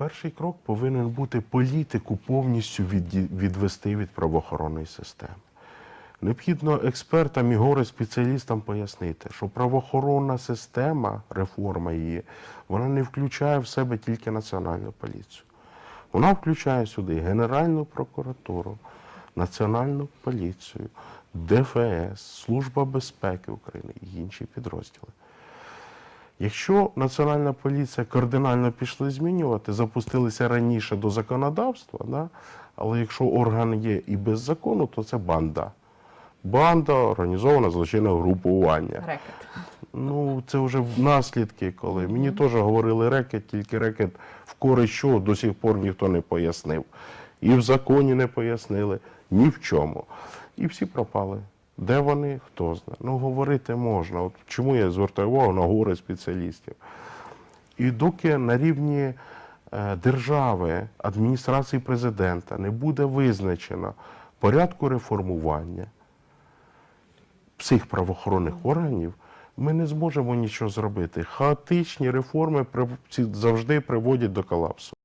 Перший крок повинен бути політику повністю відвести від правоохоронної системи. Необхідно експертам і горе спеціалістам пояснити, що правоохоронна система, реформа її, вона не включає в себе тільки національну поліцію. Вона включає сюди Генеральну прокуратуру, Національну поліцію, ДФС, Служба безпеки України і інші підрозділи. Якщо Національна поліція кардинально пішли змінювати, запустилися раніше до законодавства, да? але якщо орган є і без закону, то це банда. Банда, організоване злочинне групування. Рекет. Ну, це вже наслідки, коли мені теж говорили рекет, тільки рекет в користь чого до сих пор ніхто не пояснив. І в законі не пояснили, ні в чому. І всі пропали. Де вони, хто знає. Ну, говорити можна. От чому я звертаю увагу на горе спеціалістів. І доки на рівні е, держави, адміністрації президента не буде визначено порядку реформування всіх правоохоронних органів, ми не зможемо нічого зробити. Хаотичні реформи завжди приводять до колапсу.